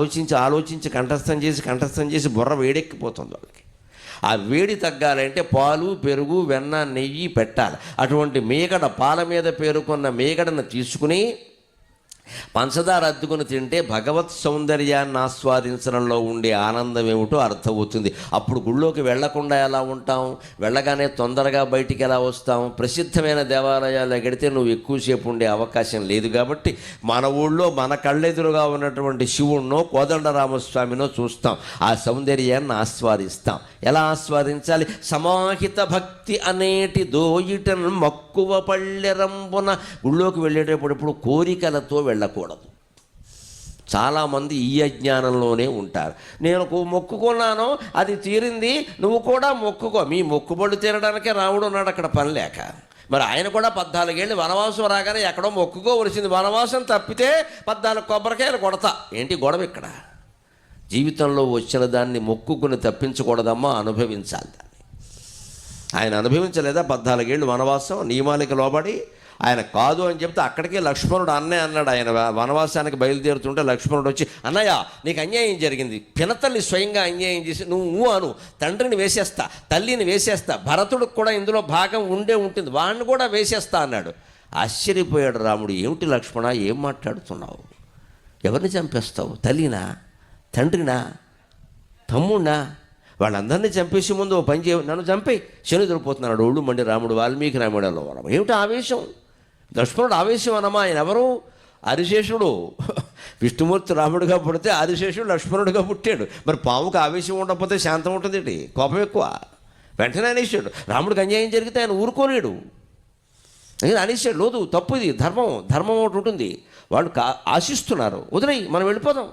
ఆలోచించి ఆలోచించి కంఠస్థం చేసి కంఠస్థం చేసి బుర్ర వేడెక్కిపోతుంది వాళ్ళకి. ఆ వేడి తగ్గాలంటే పాలు పెరుగు వెన్న నెయ్యి పెట్టాలి. అటువంటి మేగడ పాల మీద పేరుకున్న మేగడను తీసుకుని పంచదార అద్దుకుని తింటే భగవత్ సౌందర్యాన్ని ఆస్వాదించడంలో ఉండే ఆనందం ఏమిటో అర్థమవుతుంది. అప్పుడు గుళ్ళోకి వెళ్ళకుండా ఎలా ఉంటాం? వెళ్ళగానే తొందరగా బయటికి ఎలా వస్తాం? ప్రసిద్ధమైన దేవాలయాలు ఎగిడితే నువ్వు ఎక్కువసేపు ఉండే అవకాశం లేదు కాబట్టి మన ఊళ్ళో మన కళ్ళెదురుగా ఉన్నటువంటి శివుణ్ణో కోదండరామస్వామినో చూస్తాం. ఆ సౌందర్యాన్ని ఆస్వాదిస్తాం. ఎలా ఆస్వాదించాలి? సమాహిత భక్తి అనేటి దోయిటన్ మక్కువ పళ్ళెరంబున గుళ్ళోకి వెళ్ళేటప్పుడు ఇప్పుడు కోరికలతో వెళ్ళకూడదు. చాలామంది ఈ అజ్ఞానంలోనే ఉంటారు. నేను మొక్కుకున్నాను అది తీరింది నువ్వు కూడా మొక్కుకో. మీ మొక్కుబడులు తీరడానికే రాముడు ఉన్నాడు అక్కడ పని లేక. మరి ఆయన కూడా పద్నాలుగేళ్ళు వనవాసం రాగానే ఎక్కడో మొక్కుకోవలసింది. వనవాసం తప్పితే పద్నాలుగు కొబ్బరికాయలు కొడతా. ఏంటి గొడవ ఇక్కడ? జీవితంలో వచ్చిన దాన్ని మొక్కుకుని తప్పించకూడదమ్మా అనుభవించాలి దాన్ని. ఆయన అనుభవించలేదా? పద్నాలుగేళ్ళు వనవాసం నియమాలకి లోబడి ఆయన కాదు అని చెప్తే అక్కడికే లక్ష్మణుడు అన్నయ్య అన్నాడు. ఆయన వనవాసానికి బయలుదేరుతుంటే లక్ష్మణుడు వచ్చి అన్నయ్య నీకు అన్యాయం జరిగింది. పినతల్లి స్వయంగా అన్యాయం చేసి నువ్వు అను. తండ్రిని వేసేస్తా తల్లిని వేసేస్తా. భరతుడికి కూడా ఇందులో భాగం ఉండే ఉంటుంది. వాడిని కూడా వేసేస్తా అన్నాడు. ఆశ్చర్యపోయాడు రాముడు. ఏమిటి లక్ష్మణ ఏం మాట్లాడుతున్నావు? ఎవరిని చంపేస్తావు? తల్లినా? తండ్రినా? తమ్ముడినా వాళ్ళందరినీ చంపేసి ముందు ఓ పని చేయ. నన్ను చంపి శని దొరికిపోతున్నాడు ఒళ్ళు మండి రాముడు వాల్మీకి రాముడలో వరం ఏమిటి ఆవేశం? లక్ష్మణుడు ఆవేశం అనమా? ఆయన ఎవరు? ఆదిశేషుడు విష్ణుమూర్తి రాముడిగా పుడితే ఆదిశేషుడు లక్ష్మణుడిగా పుట్టాడు. మరి పాముకు ఆవేశం ఉండకపోతే శాంతం ఉంటుంది కోపం ఎక్కువ. వెంటనే అనేసాడు రాముడికి అన్యాయం జరిగితే ఆయన ఊరుకోలేడు. అనేది అనేసాడు లోదు తప్పు ఇది ధర్మం ధర్మం ఒకటి ఉంటుంది. వాళ్ళు కా ఆశిస్తున్నారు. వదిలేయి మనం వెళ్ళిపోదాం.